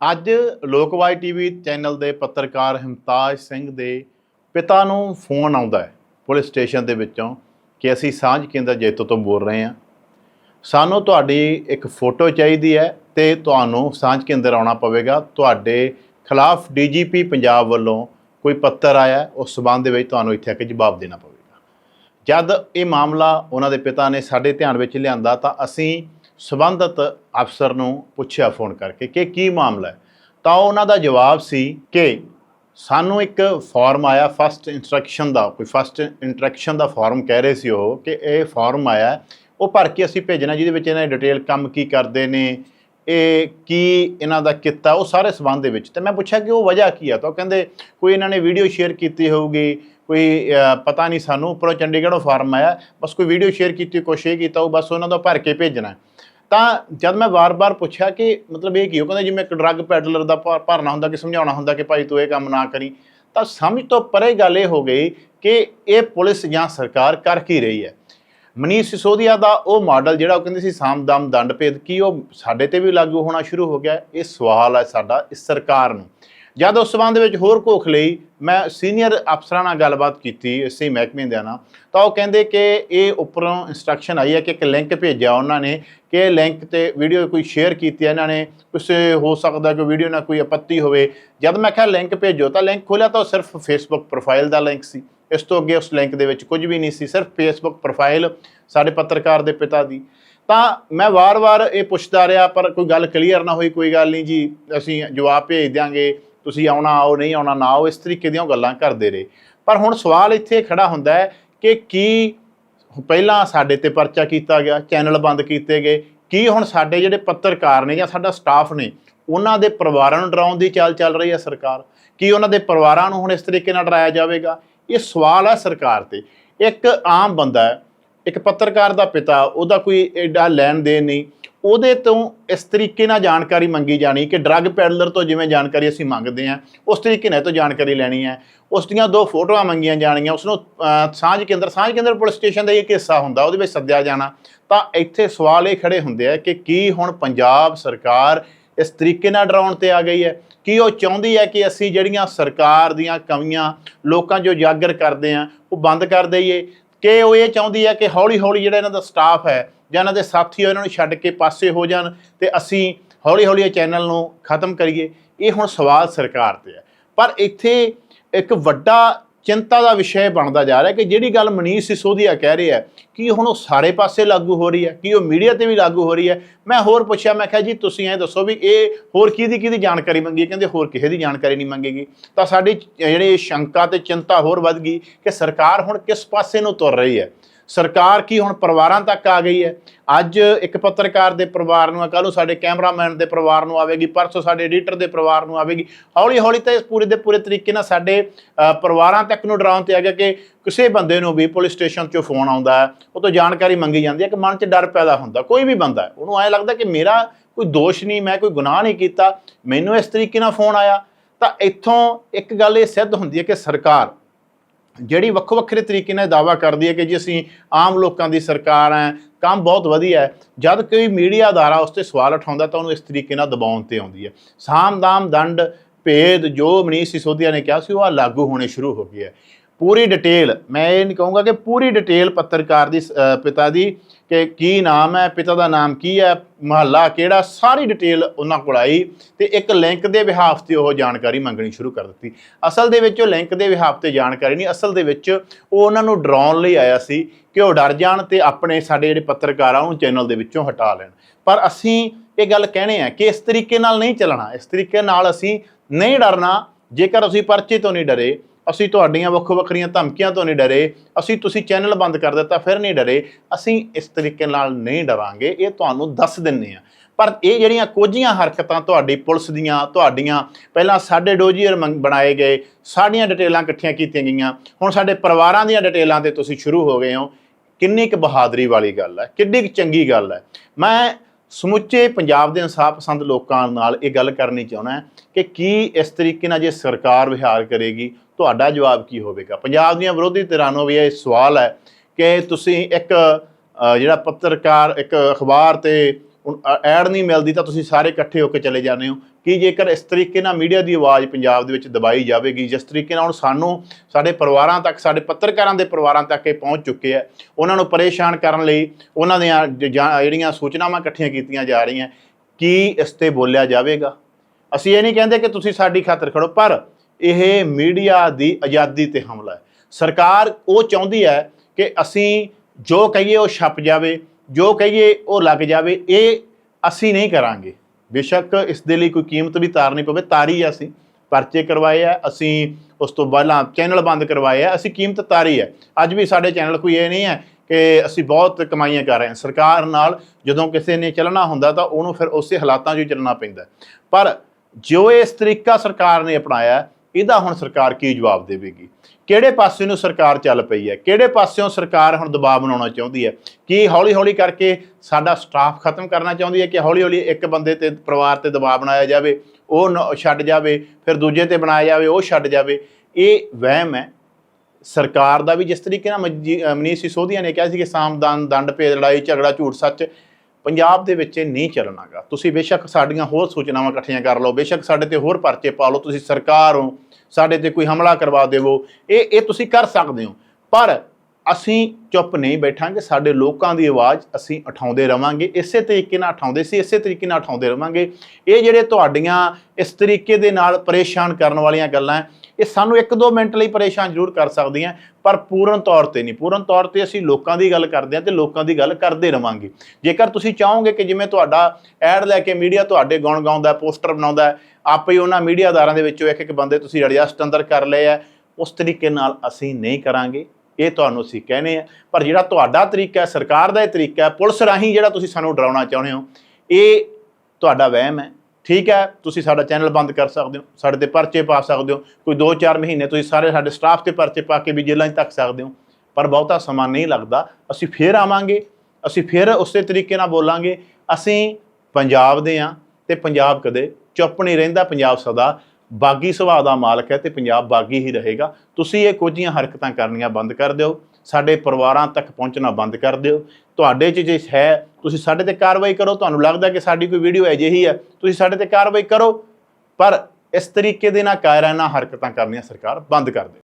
ਅੱਜ ਲੋਕਵਾਈ TV channel ਦੇ ਪੱਤਰਕਾਰ ਹਿਮਤਾਜ ਸਿੰਘ ਦੇ ਪਿਤਾ ਨੂੰ ਫੋਨ ਆਉਂਦਾ ਹੈ ਪੁਲਿਸ ਸਟੇਸ਼ਨ ਦੇ ਵਿੱਚੋਂ ਕਿ ਅਸੀਂ ਸਾਂਝ ਕੇਂਦਰ ਜੈਤੋ ਤੋਂ ਬੋਲ ਰਹੇ ਹਾਂ। ਸਾਨੂੰ ਤੁਹਾਡੀ ਇੱਕ ਫੋਟੋ ਚਾਹੀਦੀ ਹੈ ਤੇ ਤੁਹਾਨੂੰ ਸਾਂਝ ਕੇਂਦਰ ਆਉਣਾ ਪਵੇਗਾ। ਤੁਹਾਡੇ ਖਿਲਾਫ ਡੀਜੀਪੀ ਪੰਜਾਬ ਵੱਲੋਂ ਕੋਈ ਪੱਤਰ ਆਇਆ ਉਸ ਸਬੰਧ ਦੇ ਵਿੱਚ ਤੁਹਾਨੂੰ ਇੱਥੇ ਆ ਕੇ ਜਵਾਬ ਦੇਣਾ ਪਵੇਗਾ। ਜਦ ਇਹ ਮਾਮਲਾ ਉਹਨਾਂ ਦੇ ਪਿਤਾ ਨੇ ਸਾਡੇ ਧਿਆਨ ਵਿੱਚ ਲਿਆਂਦਾ ਤਾਂ ਅਸੀਂ ਸਬੰਧਤ ਅਫਸਰ ਨੂੰ ਪੁੱਛਿਆ ਫੋਨ ਕਰਕੇ ਕਿ ਕੀ ਮਾਮਲਾ ਹੈ? ਤਾਂ ਉਹਨਾਂ ਦਾ ਜਵਾਬ ਸੀ ਕਿ ਸਾਨੂੰ ਇੱਕ ਫਾਰਮ ਆਇਆ ਫਸਟ ਇਨਸਟਰਕਸ਼ਨ ਦਾ, ਕੋਈ ਫਸਟ ਇੰਟਰੈਕਸ਼ਨ ਦਾ ਫਾਰਮ ਕਹਿ ਰਹੇ ਸੀ ਉਹ ਕਿ ਇਹ ਫਾਰਮ ਆਇਆ, ਉਹ ਭਰ ਕੇ ਅਸੀਂ ਭੇਜਣਾ, ਜਿਹਦੇ ਵਿੱਚ ਇਹਨਾਂ ਦੀ ਡਿਟੇਲ ਕੰਮ ਕੀ ਕਰਦੇ ਨੇ, ਇਹ ਕੀ ਇਹਨਾਂ ਦਾ ਕਿੱਤਾ, ਉਹ ਸਾਰੇ ਸਬੰਧ ਦੇ ਵਿੱਚ। ਤੇ ਮੈਂ ਪੁੱਛਿਆ ਕਿ ਉਹ ਵਜ੍ਹਾ ਕੀ ਆ? ਤਾਂ ਉਹ ਕਹਿੰਦੇ, ਕੋਈ ਇਹਨਾਂ ਨੇ ਵੀਡੀਓ ਸ਼ੇਅਰ ਕੀਤੀ ਹੋਊਗੀ, ਕੋਈ ਪਤਾ ਨਹੀਂ ਸਾਨੂੰ, ਉੱਪਰੋਂ ਚੰਡੀਗੜ੍ਹੋਂ ਫਾਰਮ ਆਇਆ, ਬਸ ਕੋਈ ਵੀਡੀਓ ਸ਼ੇਅਰ ਕੀਤੀ, ਕੁਛ ਇਹ ਕੀਤਾ, ਉਹ ਬਸ ਉਹਨਾਂ ਦਾ ਭਰ ਕੇ ਭੇਜਣਾ। ਤਾਂ ਜਦ ਮੈਂ ਵਾਰ-ਵਾਰ ਪੁੱਛਿਆ ਕਿ ਮਤਲਬ ਇਹ ਕੀ ਉਹ ਕਹਿੰਦੇ ਜਿਵੇਂ ਇੱਕ ਡਰੱਗ ਪੈਡਲਰ ਦਾ ਭਰ- ਭਰਨਾ ਹੁੰਦਾ ਕਿ ਸਮਝਾਉਣਾ ਹੁੰਦਾ ਕਿ ਭਾਈ ਤੂੰ ਇਹ ਕੰਮ ਨਾ ਕਰੀ, ਤਾਂ ਸਮਝ ਤੋਂ ਪਰੇ ਗੱਲ ਇਹ ਹੋ ਗਈ ਕਿ ਇਹ ਪੁਲਿਸ ਜਾਂ ਸਰਕਾਰ ਕਰ ਕੀ ਰਹੀ ਹੈ। ਮਨੀਸ਼ ਸਿਸੋਦੀਆ ਦਾ ਉਹ ਮਾਡਲ ਜਿਹੜਾ ਉਹ ਕਹਿੰਦੇ ਸੀ ਸਾਮਦਾਮ ਦੰਡ ਭੇਦ, ਕੀ ਉਹ ਸਾਡੇ ਤੇ ਵੀ ਲਾਗੂ ਹੋਣਾ ਸ਼ੁਰੂ ਹੋ ਗਿਆ? ਇਹ ਸਵਾਲ ਹੈ ਸਾਡਾ ਇਸ ਸਰਕਾਰ ਨੂੰ। ਜਦ ਉਸ ਸਬੰਧ ਵਿੱਚ ਹੋਰ ਘੋਖ ਲਈ, ਮੈਂ ਸੀਨੀਅਰ ਅਫਸਰਾਂ ਨਾਲ ਗੱਲਬਾਤ ਕੀਤੀ ਇਸੇ ਮਹਿਕਮੇ ਦੇ ਨਾਲ, ਤਾਂ ਉਹ ਕਹਿੰਦੇ ਕਿ ਇਹ ਉੱਪਰੋਂ ਇਨਸਟਰਕਸ਼ਨ ਆਈ ਹੈ ਕਿ ਇੱਕ ਲਿੰਕ ਭੇਜਿਆ ਉਹਨਾਂ ਨੇ, ਕਿ ਲਿੰਕ ਤੇ ਵੀਡੀਓ ਕੋਈ ਸ਼ੇਅਰ ਕੀਤੀ ਹੈ ਇਹਨਾਂ ਨੇ ਕਿਸੇ ਹੋ ਸਕਦਾ ਕਿ ਵੀਡੀਓ ਨਾਲ ਕੋਈ ਆਪੱਤੀ ਹੋਵੇ। ਜਦ ਮੈਂ ਕਿਹਾ ਲਿੰਕ ਭੇਜੋ, ਤਾਂ ਲਿੰਕ ਖੋਲਿਆ ਤਾਂ ਉਹ ਸਿਰਫ ਫੇਸਬੁੱਕ ਪ੍ਰੋਫਾਈਲ ਦਾ ਲਿੰਕ ਸੀ। ਇਸ ਤੋਂ ਅੱਗੇ ਉਸ ਲਿੰਕ ਦੇ ਵਿੱਚ ਕੁਝ ਵੀ ਨਹੀਂ ਸੀ, ਸਿਰਫ ਫੇਸਬੁੱਕ ਪ੍ਰੋਫਾਈਲ ਸਾਡੇ ਪੱਤਰਕਾਰ ਦੇ ਪਿਤਾ ਦੀ। ਤਾਂ ਮੈਂ ਵਾਰ-ਵਾਰ ਇਹ ਪੁੱਛਦਾ ਰਿਹਾ, ਪਰ ਕੋਈ ਗੱਲ ਕਲੀਅਰ ਨਾ ਹੋਈ, ਕੋਈ ਗੱਲ ਨਹੀਂ ਜੀ, ਅਸੀਂ ਜਵਾਬ ਭੇਜ ਦਿਆਂਗੇ। ਤੁਸੀਂ ਆਉਣਾ ਆਓ, ਨਹੀਂ ਆਉਣਾ ਨਾ ਆਓ, ਇਸ ਤਰੀਕੇ ਦੀਆਂ ਉਹ ਗੱਲਾਂ ਕਰਦੇ ਰਹੇ। ਪਰ ਹੁਣ ਸਵਾਲ ਇੱਥੇ ਖੜਾ ਹੁੰਦਾ ਹੈ ਕਿ ਕੀ ਪਹਿਲਾਂ ਸਾਡੇ ਤੇ ਪਰਚਾ ਕੀਤਾ ਗਿਆ, ਚੈਨਲ ਬੰਦ ਕੀਤੇ ਗਏ, ਕੀ ਹੁਣ ਸਾਡੇ ਜਿਹੜੇ ਪੱਤਰਕਾਰ ਨੇ ਜਾਂ ਸਾਡਾ ਸਟਾਫ ਨੇ, ਉਹਨਾਂ ਦੇ ਪਰਿਵਾਰਾਂ ਨੂੰ ਡਰਾਉਣ ਦੀ ਚਾਲ ਚੱਲ ਰਹੀ ਹੈ ਸਰਕਾਰ? ਕੀ ਉਹਨਾਂ ਦੇ ਪਰਿਵਾਰਾਂ ਨੂੰ ਹੁਣ ਇਸ ਤਰੀਕੇ ਨਾਲ ਡਰਾਇਆ ਜਾਵੇਗਾ? ਇਹ ਸਵਾਲ ਹੈ ਸਰਕਾਰ ਤੇ। ਇੱਕ ਆਮ ਬੰਦਾ ਹੈ, ਇੱਕ ਪੱਤਰਕਾਰ ਦਾ ਪਿਤਾ, ਉਹਦਾ ਕੋਈ ਐਡਾ ਲੈਣ ਦੇਣ ਨਹੀਂ। ਉਹਦੇ ਤੋਂ ਇਸ ਤਰੀਕੇ ਨਾਲ ਜਾਣਕਾਰੀ ਮੰਗੀ ਜਾਣੀ ਕਿ ਡਰੱਗ ਪੈਡਲਰ ਤੋਂ ਜਿਵੇਂ ਜਾਣਕਾਰੀ ਅਸੀਂ ਮੰਗਦੇ ਹਾਂ, ਉਸ ਤਰੀਕੇ ਨਾਲ ਤੋਂ ਜਾਣਕਾਰੀ ਲੈਣੀ ਹੈ। ਉਸ ਦੀਆਂ ਦੋ ਫੋਟੋਆਂ ਮੰਗੀਆਂ ਜਾਣੀਆਂ ਉਸ ਨੂੰ ਸਾਂਝ ਕੇਂਦਰ ਸਾਂਝ ਕੇਂਦਰ ਪੁਲਿਸ ਸਟੇਸ਼ਨ ਦਾ ਇੱਕ ਹਿੱਸਾ ਹੁੰਦਾ, ਉਹਦੇ ਵਿੱਚ ਸੱਦਿਆ ਜਾਣਾ। ਤਾਂ ਇੱਥੇ ਸਵਾਲ ਇਹ ਖੜੇ ਹੁੰਦੇ ਆ ਕਿ ਕੀ ਹੁਣ ਪੰਜਾਬ ਸਰਕਾਰ ਇਸ ਤਰੀਕੇ ਨਾਲ ਡਰਾਉਣ ਤੇ ਆ ਗਈ ਹੈ? ਕੀ ਉਹ ਚਾਹੁੰਦੀ ਹੈ ਕਿ ਅਸੀਂ ਜਿਹੜੀਆਂ ਸਰਕਾਰ ਦੀਆਂ ਕਮੀਆਂ ਲੋਕਾਂ 'ਚੋਂ ਉਜਾਗਰ ਕਰਦੇ ਆ ਉਹ ਬੰਦ ਕਰ ਦਈਏ? ਕਿ ਉਹ ਇਹ ਚਾਹੁੰਦੀ ਹੈ ਕਿ ਹੌਲੀ ਹੌਲੀ ਜਿਹੜਾ ਇਹਨਾਂ ਦਾ ਸਟਾਫ ਹੈ ਜਾਂ ਇਹਨਾਂ ਦੇ ਸਾਥੀ ਹੋ ਇਹਨਾਂ ਨੂੰ ਛੱਡ ਕੇ ਪਾਸੇ ਹੋ ਜਾਣ ਤੇ ਅਸੀਂ ਹੌਲੀ ਹੌਲੀ ਇਹ ਚੈਨਲ ਨੂੰ ਖਤਮ ਕਰੀਏ। ਇਹ ਹੁਣ ਸਵਾਲ ਸਰਕਾਰ ਤੇ ਹੈ। ਪਰ ਇੱਥੇ ਇੱਕ ਵੱਡਾ ਚਿੰਤਾ ਦਾ ਵਿਸ਼ਾ ਬਣਦਾ ਜਾ ਰਿਹਾ ਕਿ ਜਿਹੜੀ ਗੱਲ ਮਨੀਸ਼ ਸਿਸੋਦੀਆ ਕਹਿ ਰਿਹਾ ਕਿ ਹੁਣ ਉਹ ਸਾਰੇ ਪਾਸੇ ਲਾਗੂ ਹੋ ਰਹੀ ਹੈ, ਕਿ ਉਹ ਮੀਡੀਆ ਤੇ ਵੀ ਲਾਗੂ ਹੋ ਰਹੀ ਹੈ? ਮੈਂ ਹੋਰ ਪੁੱਛਿਆ, ਮੈਂ ਕਿਹਾ ਜੀ, ਤੁਸੀਂ ਇਹ ਦੱਸੋ ਵੀ ਇਹ ਹੋਰ ਕਿਹਦੀ ਕਿਹਦੀ ਜਾਣਕਾਰੀ ਮੰਗੀ? ਕਹਿੰਦੇ ਹੋਰ ਕਿਸੇ ਦੀ ਜਾਣਕਾਰੀ ਨਹੀਂ ਮੰਗੇਗੀ। ਤਾਂ ਸਾਡੀ, ਜਿਹੜੀ ਸ਼ੰਕਾ ਤੇ ਚਿੰਤਾ ਹੋਰ ਵੱਧ ਗਈ ਕਿ ਸਰਕਾਰ ਹੁਣ ਕਿਸ ਪਾਸੇ ਨੂੰ ਤੁਰ ਰਹੀ ਹੈ? ਸਰਕਾਰ ਕੀ ਹੁਣ ਪਰਿਵਾਰਾਂ ਤੱਕ ਆ ਗਈ ਹੈ? ਅੱਜ ਇੱਕ ਪੱਤਰਕਾਰ ਦੇ ਪਰਿਵਾਰ ਨੂੰ ਕੱਲ੍ਹ ਨੂੰ ਸਾਡੇ ਕੈਮਰਾਮੈਨ ਦੇ ਪਰਿਵਾਰ ਨੂੰ ਆਵੇਗੀ, ਪਰਸੋਂ ਸਾਡੇ ਐਡੀਟਰ ਦੇ ਪਰਿਵਾਰ ਨੂੰ ਆਵੇਗੀ। ਹੌਲੀ ਹੌਲੀ ਤਾਂ ਇਸ ਪੂਰੇ ਦੇ ਪੂਰੇ ਤਰੀਕੇ ਨਾਲ ਸਾਡੇ ਪਰਿਵਾਰਾਂ ਤੱਕ ਨੂੰ ਡਰਾਉਣ ਤੇ ਆ ਗਿਆ ਕਿ ਕਿਸੇ ਬੰਦੇ ਨੂੰ ਵੀ ਪੁਲਿਸ ਸਟੇਸ਼ਨ 'ਚੋਂ ਫੋਨ ਆਉਂਦਾ ਉਹ ਤੋਂ ਜਾਣਕਾਰੀ ਮੰਗੀ ਜਾਂਦੀ ਹੈ ਕਿ ਮਨ 'ਚ ਡਰ ਪੈਦਾ ਹੁੰਦਾ, ਕੋਈ ਵੀ ਬੰਦਾ ਉਹਨੂੰ ਐਂ ਲੱਗਦਾ ਕਿ ਮੇਰਾ ਕੋਈ ਦੋਸ਼ ਨਹੀਂ, ਮੈਂ ਕੋਈ ਗੁਨਾਹ ਨਹੀਂ ਕੀਤਾ, ਮੈਨੂੰ ਇਸ ਤਰੀਕੇ ਨਾਲ ਫੋਨ ਆਇਆ। ਤਾਂ ਇੱਥੋਂ ਇੱਕ ਗੱਲ ਇਹ ਸਿੱਧ ਹੁੰਦੀ ਹੈ ਕਿ ਸਰਕਾਰ ਜਿਹੜੀ ਵੱਖੋ ਵੱਖਰੇ ਤਰੀਕੇ ਨਾਲ ਦਾਵਾ ਕਰਦੀ ਹੈ ਕਿ ਜੀ ਅਸੀਂ ਆਮ ਲੋਕਾਂ ਦੀ ਸਰਕਾਰ ਹੈ, ਕੰਮ ਬਹੁਤ ਵਧੀਆ ਹੈ, ਜਦ ਕੋਈ ਮੀਡੀਆ ਅਦਾਰਾ ਉਸ ਤੇ ਸਵਾਲ ਉਠਾਉਂਦਾ ਤਾਂ ਉਹਨੂੰ ਇਸ ਤਰੀਕੇ ਨਾਲ ਦਬਾਉਣ ਤੇ ਆਉਂਦੀ ਹੈ। ਸਾਮਦਾਮ, ਦੰਡ, ਭੇਦ ਜੋ ਮਨੀਸ਼ ਸਿਸੋਦੀਆ ਨੇ ਕਿਹਾ ਸੀ ਉਹ ਲਾਗੂ ਹੋਣੇ ਸ਼ੁਰੂ ਹੋ ਗਏ ਹੈ। ਪੂਰੀ ਡਿਟੇਲ ਮੈਂ ਇਹ ਨਹੀਂ ਕਹੂੰਗਾ ਕਿ ਪੂਰੀ ਡਿਟੇਲ ਪੱਤਰਕਾਰ ਦੀ ਅ, ਪਿਤਾ ਦੀ ਕਿ ਕੀ ਨਾਮ ਹੈ ਪਿਤਾ ਦਾ ਨਾਮ ਕੀ ਹੈ ਮਹੱਲਾ ਕਿਹੜਾ ਸਾਰੀ ਡਿਟੇਲ ਉਹਨਾਂ ਕੋਲ ਆਈ ਤੇ ਇੱਕ ਲਿੰਕ ਦੇ ਵਿਹਾਫ ਤੇ ਉਹ ਜਾਣਕਾਰੀ ਮੰਗਣੀ ਸ਼ੁਰੂ ਕਰ ਦਿੱਤੀ। ਅਸਲ ਦੇ ਵਿੱਚ ਉਹ ਲਿੰਕ ਦੇ ਵਿਹਾਫ ਤੇ ਜਾਣਕਾਰੀ ਨਹੀਂ ਅਸਲ ਦੇ ਵਿੱਚ ਉਹ ਉਹਨਾਂ ਨੂੰ ਡਰਾਉਣ ਲਈ ਆਇਆ ਸੀ ਕਿ ਉਹ ਡਰ ਜਾਣ ਤੇ ਆਪਣੇ ਸਾਡੇ ਜਿਹੜੇ ਪੱਤਰਕਾਰ ਆ ਉਹਨੂੰ ਚੈਨਲ ਦੇ ਵਿੱਚੋਂ ਹਟਾ ਲੈਣ। ਪਰ ਅਸੀਂ ਇਹ ਗੱਲ ਕਹਿਣੇ ਆ ਕਿ ਇਸ ਤਰੀਕੇ ਨਾਲ ਨਹੀਂ ਚੱਲਣਾ ਇਸ ਤਰੀਕੇ ਨਾਲ ਅਸੀਂ ਨਹੀਂ ਡਰਨਾ ਜੇਕਰ ਅਸੀਂ ਪਰਚੇ ਤੋਂ ਨਹੀਂ ਡਰੇ ਅਸੀਂ ਤੁਹਾਡੀਆਂ ਵੱਖੋ ਵੱਖਰੀਆਂ ਧਮਕੀਆਂ ਤੋਂ ਨਹੀਂ ਡਰੇ, ਅਸੀਂ ਤੁਸੀਂ ਚੈਨਲ ਬੰਦ ਕਰ ਦਿੱਤਾ, ਫਿਰ ਨਹੀਂ ਡਰੇ, ਅਸੀਂ ਇਸ ਤਰੀਕੇ ਨਾਲ ਨਹੀਂ ਡਰਾਂਗੇ, ਇਹ ਤੁਹਾਨੂੰ ਦੱਸ ਦਿੰਨੇ ਆ ਪਰ ਇਹ ਜਿਹੜੀਆਂ ਕੋਝੀਆਂ ਹਰਕਤਾਂ ਤੁਹਾਡੀ ਪੁਲਿਸ ਦੀਆਂ, ਤੁਹਾਡੀਆਂ ਪਹਿਲਾਂ ਸਾਡੇ ਡੋਜੀਅਰ ਮੰਗ- ਬਣਾਏ ਗਏ, ਸਾਡੀਆਂ ਡਿਟੇਲਾਂ ਇਕੱਠੀਆਂ ਕੀਤੀਆਂ ਗਈਆਂ, ਹੁਣ ਸਾਡੇ ਪਰਿਵਾਰਾਂ ਦੀਆਂ ਡਿਟੇਲਾਂ ਤੇ ਤੁਸੀਂ ਸ਼ੁਰੂ ਹੋ ਗਏ ਹੋ, ਕਿੰਨੀ ਕੁ ਬਹਾਦਰੀ ਵਾਲੀ ਗੱਲ ਹੈ ਕਿੰਨੀ ਕੁ ਚੰਗੀ ਗੱਲ ਹੈ। ਮੈਂ ਸਮੁੱਚੇ ਪੰਜਾਬ ਦੇ ਇਨਸਾਫ ਪਸੰਦ ਲੋਕਾਂ ਨਾਲ ਇਹ ਗੱਲ ਕਰਨੀ ਚਾਹੁੰਦਾ ਕਿ ਕੀ ਇਸ ਤਰੀਕੇ ਨਾਲ ਜੇ ਸਰਕਾਰ ਵਿਹਾਰ ਕਰੇਗੀ ਤੁਹਾਡਾ ਜਵਾਬ ਕੀ ਹੋਵੇਗਾ? ਪੰਜਾਬ ਦੀਆਂ ਵਿਰੋਧੀ ਧਿਰਾਂ ਨੂੰ ਵੀ ਇਹ ਸਵਾਲ ਹੈ ਕਿ ਤੁਸੀਂ ਇੱਕ ਜਿਹੜਾ ਪੱਤਰਕਾਰ, ਇੱਕ ਅਖਬਾਰ ਤੇ ਐਡ ਨਹੀਂ ਮਿਲਦੀ ਤਾਂ ਤੁਸੀਂ ਸਾਰੇ ਇਕੱਠੇ ਹੋ ਕੇ ਚਲੇ ਜਾਂਦੇ ਹੋ। ਕਿ ਜੇਕਰ ਇਸ ਤਰੀਕੇ ਨਾਲ ਮੀਡੀਆ ਦੀ ਆਵਾਜ਼ ਪੰਜਾਬ ਦੇ ਵਿੱਚ ਦਬਾਈ ਜਾਵੇਗੀ, ਜਿਸ ਤਰੀਕੇ ਨਾਲ ਹੁਣ ਸਾਨੂੰ ਸਾਡੇ ਪਰਿਵਾਰਾਂ ਤੱਕ, ਸਾਡੇ ਪੱਤਰਕਾਰਾਂ ਦੇ ਪਰਿਵਾਰਾਂ ਤੱਕ ਇਹ ਪਹੁੰਚ ਚੁੱਕੇ ਆ ਉਹਨਾਂ ਨੂੰ ਪਰੇਸ਼ਾਨ ਕਰਨ ਲਈ ਉਹਨਾਂ ਦੀਆਂ ਜ- ਜਿਹੜੀਆਂ ਸੂਚਨਾਵਾਂ ਇਕੱਠੀਆਂ ਕੀਤੀਆਂ ਜਾ ਰਹੀਆਂ, ਕੀ ਇਸ ਤੇ ਬੋਲਿਆ ਜਾਵੇਗਾ? ਅਸੀਂ ਇਹ ਨਹੀਂ ਕਹਿੰਦੇ ਕਿ ਤੁਸੀਂ ਸਾਡੀ ਖਾਤਰ ਖੜੋ, ਪਰ ਇਹ ਮੀਡੀਆ ਦੀ ਆਜ਼ਾਦੀ ਤੇ ਹਮਲਾ ਹੈ। ਸਰਕਾਰ ਉਹ ਚਾਹੁੰਦੀ ਹੈ ਕਿ ਅਸੀਂ ਜੋ ਕਹੀਏ ਉਹ ਛਪ ਜਾਵੇ, ਜੋ ਕਹੀਏ ਉਹ ਲੱਗ ਜਾਵੇ, ਇਹ ਅਸੀਂ ਨਹੀਂ ਕਰਾਂਗੇ। ਬੇਸ਼ੱਕ ਇਸ ਦੇ ਲਈ ਕੋਈ ਕੀਮਤ ਵੀ ਤਾਰਨੀ ਪਵੇ, ਤਾਰੀ ਆ ਅਸੀਂ, ਪਰਚੇ ਕਰਵਾਏ ਆ, ਅਸੀਂ ਉਸ ਤੋਂ ਪਹਿਲਾਂ ਚੈਨਲ ਬੰਦ ਕਰਵਾਏ ਆ, ਅਸੀਂ ਕੀਮਤ ਤਾਰੀ ਹੈ ਅੱਜ ਵੀ ਸਾਡੇ ਚੈਨਲ ਕੋਈ ਇਹ ਨਹੀਂ ਹੈ ਕਿ ਅਸੀਂ ਬਹੁਤ ਕਮਾਈਆਂ ਕਰ ਰਹੇ ਹਾਂ। ਸਰਕਾਰ ਨਾਲ ਜਦੋਂ ਕਿਸੇ ਨੇ ਚੱਲਣਾ ਹੁੰਦਾ ਤਾਂ ਉਹਨੂੰ ਫਿਰ ਉਸੇ ਹਾਲਾਤਾਂ 'ਚ ਹੀ ਚੱਲਣਾ ਪੈਂਦਾ ਪਰ ਜੋ ਇਸ ਤਰੀਕਾ ਸਰਕਾਰ ਨੇ ਅਪਣਾਇਆ ਇਹਦਾ ਹੁਣ ਸਰਕਾਰ ਕੀ ਜਵਾਬ ਦੇਵੇਗੀ? ਕਿਹੜੇ ਪਾਸੇ ਨੂੰ ਸਰਕਾਰ ਚੱਲ ਪਈ ਹੈ? ਕਿਹੜੇ ਪਾਸਿਓਂ ਸਰਕਾਰ ਹੁਣ ਦਬਾਅ ਬਣਾਉਣਾ ਚਾਹੁੰਦੀ ਹੈ? ਕੀ ਹੌਲੀ ਹੌਲੀ ਕਰਕੇ ਸਾਡਾ ਸਟਾਫ ਖਤਮ ਕਰਨਾ ਚਾਹੁੰਦੀ ਹੈ ਕਿ ਹੌਲੀ ਹੌਲੀ ਇੱਕ ਬੰਦੇ ਤੇ ਪਰਿਵਾਰ ਤੇ ਦਬਾਅ ਬਣਾਇਆ ਜਾਵੇ, ਉਹ ਨ- ਛੱਡ ਜਾਵੇ, ਫਿਰ ਦੂਜੇ ਤੇ ਬਣਾਇਆ ਜਾਵੇ, ਉਹ ਛੱਡ ਜਾਵੇ? ਇਹ ਵਹਿਮ ਹੈ। ਸਰਕਾਰ ਦਾ ਵੀ ਜਿਸ ਤਰੀਕੇ ਨਾਲ ਮਜੀ- ਅਹ ਮਨੀਸ਼ ਸਿਸੋਦੀਆ ਨੇ ਕਿਹਾ ਸੀ ਕਿ ਸਾਮਦਾਨ ਦੰਡ ਭੇਦ, ਲੜਾਈ, ਝਗੜਾ ਝੂਠ ਸੱਚ ਪੰਜਾਬ ਦੇ ਵਿੱਚ ਇਹ ਨਹੀਂ ਚੱਲਣਾਗਾ ਤੁਸੀਂ ਬੇਸ਼ੱਕ ਸਾਡੀਆਂ ਹੋਰ ਸੂਚਨਾਵਾਂ ਇਕੱਠੀਆਂ ਕਰ ਲਓ, ਬੇਸ਼ੱਕ ਸਾਡੇ ਤੇ ਹੋਰ ਪਰਚੇ ਪਾ ਲਓ, ਤੁਸੀਂ ਸਰਕਾਰ ਹੋ, ਸਾਡੇ ਤੇ ਕੋਈ ਹਮਲਾ ਕਰਵਾ ਦੇਵੋ, ਇਹ ਇਹ ਤੁਸੀਂ ਕਰ ਸਕਦੇ ਹੋ। ਪਰ ਅਸੀਂ ਚੁੱਪ ਨਹੀਂ ਬੈਠਾਂਗੇ ਸਾਡੇ ਲੋਕਾਂ ਦੀ ਆਵਾਜ਼ ਅਸੀਂ ਉਠਾਉਂਦੇ ਰਵਾਂਗੇ ਇਸੇ ਤਰੀਕੇ ਨਾਲ ਉਠਾਉਂਦੇ ਸੀ ਇਸੇ ਤਰੀਕੇ ਨਾਲ ਉਠਾਉਂਦੇ ਰਵਾਂਗੇ। ਇਹ ਜਿਹੜੇ ਤੁਹਾਡੀਆਂ ਇਸ ਤਰੀਕੇ ਦੇ ਨਾਲ ਪਰੇਸ਼ਾਨ ਕਰਨ ਵਾਲੀਆਂ ਗੱਲਾਂ ਇਹ ਸਾਨੂੰ 1-2 ਮਿੰਟ ਲਈ ਪਰੇਸ਼ਾਨ ਜ਼ਰੂਰ ਕਰ ਸਕਦੀਆਂ ਪਰ ਪੂਰਨ ਤੌਰ ਤੇ ਨਹੀਂ। ਪੂਰਨ ਤੌਰ ਤੇ ਅਸੀਂ ਲੋਕਾਂ ਦੀ ਗੱਲ ਕਰਦੇ ਹਾਂ ਤੇ ਲੋਕਾਂ ਦੀ ਗੱਲ ਕਰਦੇ ਰਵਾਂਗੇ। ਜੇਕਰ ਤੁਸੀਂ ਚਾਹੋਗੇ ਕਿ ਜਿਵੇਂ ਤੁਹਾਡਾ ਐਡ ਲੈ ਕੇ ਮੀਡੀਆ ਤੁਹਾਡੇ ਗਾਉਣ ਗਾਉਂਦਾ ਪੋਸਟਰ ਬਣਾਉਂਦਾ ਹੈ, ਆਪੇ ਹੀ ਉਹਨਾਂ ਮੀਡੀਆਦਾਰਾਂ ਦੇ ਵਿੱਚੋਂ ਇੱਕ ਇੱਕ ਬੰਦੇ ਤੁਸੀਂ ਐਡਜਸਟ ਅੰਦਰ ਕਰ ਲਏ ਆ ਉਸ ਤਰੀਕੇ ਨਾਲ ਅਸੀਂ ਨਹੀਂ ਕਰਾਂਗੇ। ਇਹ ਤੁਹਾਨੂੰ ਅਸੀਂ ਕਹਿੰਦੇ ਆ ਪਰ ਜਿਹੜਾ ਤੁਹਾਡਾ ਤਰੀਕਾ ਹੈ, ਸਰਕਾਰ ਦਾ ਇਹ ਤਰੀਕਾ ਹੈ, ਪੁਲਿਸ ਰਾਹੀਂ ਜਿਹੜਾ ਤੁਸੀਂ ਸਾਨੂੰ ਡਰਾਉਣਾ ਚਾਹੁੰਦੇ ਹੋ, ਇਹ ਤੁਹਾਡਾ ਵਹਿਮ ਹੈ। ਠੀਕ ਹੈ, ਤੁਸੀਂ ਸਾਡਾ ਚੈਨਲ ਬੰਦ ਕਰ ਸਕਦੇ ਹੋ, ਸਾਡੇ ਤੇ ਪਰਚੇ ਪਾ ਸਕਦੇ ਹੋ, ਕੋਈ 2-4 ਮਹੀਨੇ ਤੁਸੀਂ ਸਾਰੇ ਸਾਡੇ ਸਟਾਫ ਤੇ ਪਰਚੇ ਪਾ ਕੇ ਵੀ ਜੇਲ੍ਹਾਂ 'ਚ ਤੱਕ ਸਕਦੇ ਹੋ। ਪਰ ਬਹੁਤਾ ਸਮਾਂ ਨਹੀਂ ਲੱਗਦਾ, ਅਸੀਂ ਫੇਰ ਆਵਾਂਗੇ, ਅਸੀਂ ਫੇਰ ਉਸੇ ਤਰੀਕੇ ਨਾਲ ਬੋਲਾਂਗੇ। ਅਸੀਂ ਪੰਜਾਬ ਦੇ ਆ ਤੇ ਪੰਜਾਬ ਕਦੇ ਚੁੱਪ ਨਹੀਂ ਰਹਿੰਦਾ, ਪੰਜਾਬ ਸਦਾ ਬਾਗੀ ਸੁਭਾਅ ਦਾ ਮਾਲਕ ਹੈ ਤੇ ਪੰਜਾਬ ਬਾਗੀ ਹੀ ਰਹੇਗਾ। ਤੁਸੀਂ ਇਹ ਕੁਝੀਆਂ ਹਰਕਤਾਂ ਕਰਨੀਆਂ ਬੰਦ ਕਰ ਦਿਓ। ਸਾਡੇ ਪਰਿਵਾਰਾਂ ਤੱਕ ਪਹੁੰਚਣਾ ਬੰਦ ਕਰ ਦਿਓ। ਤੁਹਾਡੇ 'ਚ ਜੇ ਹੈ, ਤੁਸੀਂ ਸਾਡੇ ਤੇ ਕਾਰਵਾਈ ਕਰੋ। ਤੁਹਾਨੂੰ ਲੱਗਦਾ ਕਿ ਸਾਡੀ ਕੋਈ ਵੀਡੀਓ ਅਜਿਹੀ ਹੈ, ਤੁਸੀਂ ਸਾਡੇ ਤੇ ਕਾਰਵਾਈ ਕਰੋ। ਪਰ ਇਸ ਤਰੀਕੇ ਦੇ ਨਾਲ ਕਾਇਰਾਨਾ ਹਰਕਤਾਂ ਕਰਨੀਆਂ ਸਰਕਾਰ ਬੰਦ ਕਰ ਦੇ।